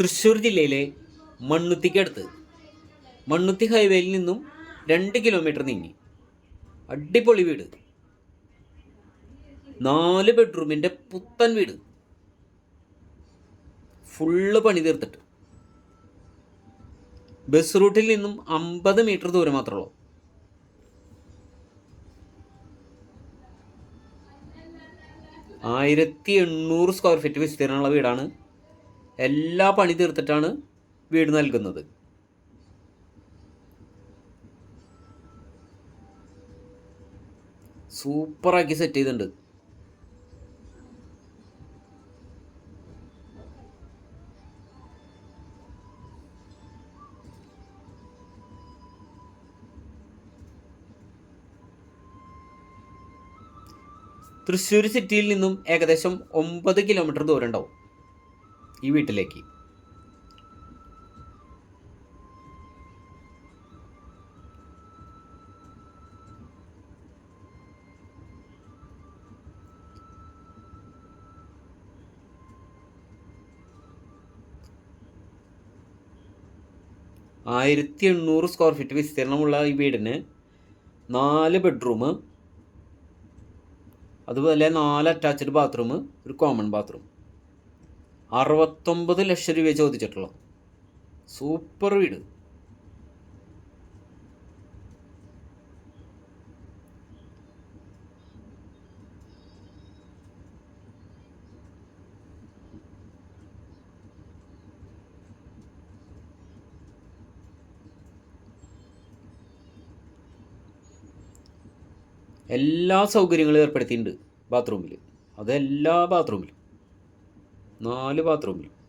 തൃശ്ശൂർ ജില്ലയിലെ മണ്ണുത്തിക്കടുത്ത്. മണ്ണുത്തി ഹൈവേയിൽ നിന്നും രണ്ട് കിലോമീറ്റർ നീങ്ങി. അടിപൊളി വീട്. നാല് ബെഡ്റൂമിന്റെ പുത്തൻ വീട്. ഫുള്ള് പണി തീർത്തിട്ട്. ബസ് റൂട്ടിൽ നിന്നും അമ്പത് മീറ്റർ ദൂരം മാത്രമേ ഉള്ളൂ. ആയിരത്തി എണ്ണൂറ് സ്ക്വയർ ഫീറ്റ് വിസ്തീർണമുള്ള വീടാണ് എല്ലാ പണി തീർത്തിട്ടാണ് വീട് നൽകുന്നത്. സൂപ്പറാക്കി സെറ്റ് ചെയ്തിട്ടുണ്ട്. തൃശ്ശൂർ സിറ്റിയിൽ നിന്നും ഏകദേശം ഒമ്പത് കിലോമീറ്റർ ദൂരം ഉണ്ടാവും. ഈ വീട്ടിലേക്ക്. ആയിരത്തി എണ്ണൂറ് സ്ക്വയർ ഫീറ്റ് വിസ്തീർണമുള്ള ഈ വീടിന് നാല് ബെഡ്റൂം അതുപോലെ നാല് അറ്റാച്ച്ഡ് ബാത്റൂം ഒരു കോമൺ ബാത്റൂം അറുപത്തൊമ്പത് ലക്ഷം രൂപ ചോദിച്ചിട്ടുള്ളൂ. സൂപ്പർ വീട്. എല്ലാ സൗകര്യങ്ങളും ഏർപ്പെടുത്തിയിട്ടുണ്ട് ബാത്റൂമിൽ അത് എല്ലാ ബാത്റൂമിലും. നാല് ബാത്റൂമിലും.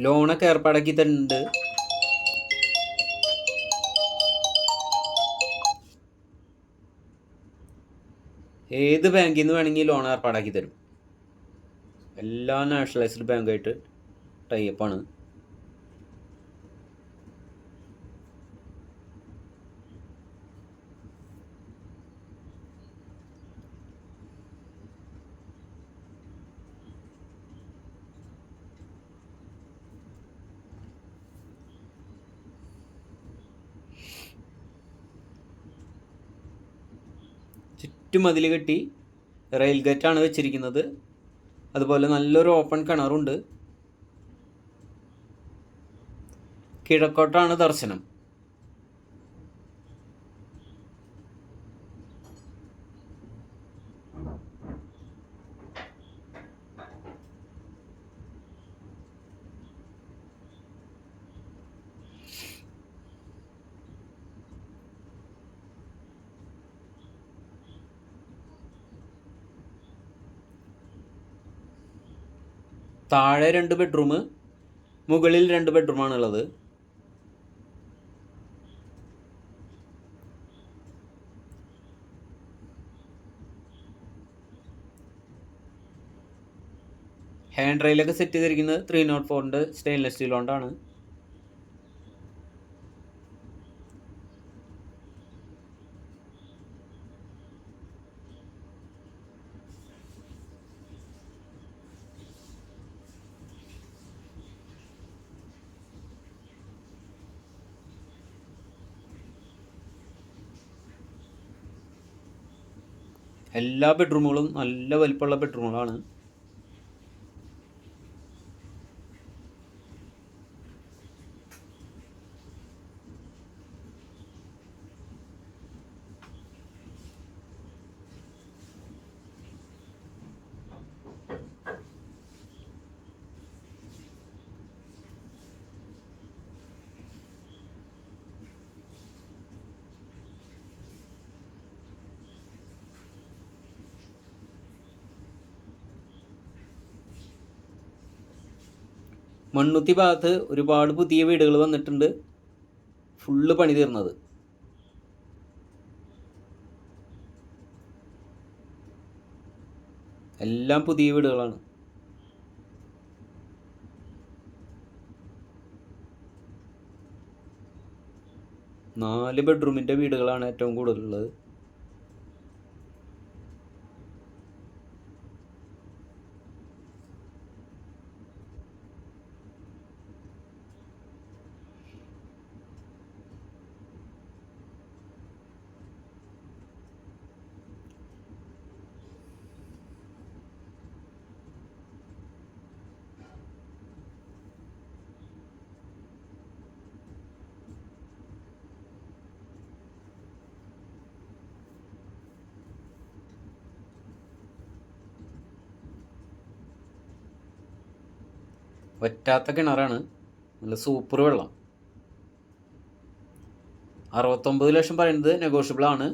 ലോണൊക്കെ ഏർപ്പാടാക്കി തരുന്നുണ്ട്. ഏത് ബാങ്കിൽ നിന്ന് വേണമെങ്കിൽ ലോൺ ഏർപ്പാടാക്കി തരും. എല്ലാ നാഷണലൈസ്ഡ് ബാങ്കായിട്ട് ടൈപ്പാണ് മതിൽ കെട്ടി റെയിൽ ഗേറ്റാണ് വെച്ചിരിക്കുന്നത്. അതുപോലെ നല്ലൊരു ഓപ്പൺ കിണറുണ്ട്. കിഴക്കോട്ടാണ് ദർശനം. താഴെ രണ്ട് ബെഡ്റൂം മുകളിൽ രണ്ട് ബെഡ്റൂമാണ് ഉള്ളത് ഹാൻഡ് റെയിലൊക്കെ സെറ്റ് ചെയ്തിരിക്കുന്നത് ത്രീ നോട്ട് ഫോറിന്റെ സ്റ്റെയിൻലെസ് സ്റ്റീൽ കൊണ്ടാണ്. എല്ലാ ബെഡ്റൂമുകളും നല്ല വലിപ്പമുള്ള ബെഡ്റൂമുകളാണ് മണ്ണുത്തി ഭാഗത്ത് ഒരുപാട് പുതിയ വീടുകൾ വന്നിട്ടുണ്ട്. ഫുള്ള് പണി തീർന്നത്. എല്ലാം പുതിയ വീടുകളാണ്. നാല് ബെഡ്റൂമിന്റെ വീടുകളാണ് ഏറ്റവും കൂടുതലുള്ളത്. വറ്റാത്ത കിണറാണ്. നല്ല സൂപ്പർ വെള്ളം. അറുപത്തൊമ്പത് ലക്ഷം പറയുന്നത് നെഗോഷ്യബിൾ ആണ്.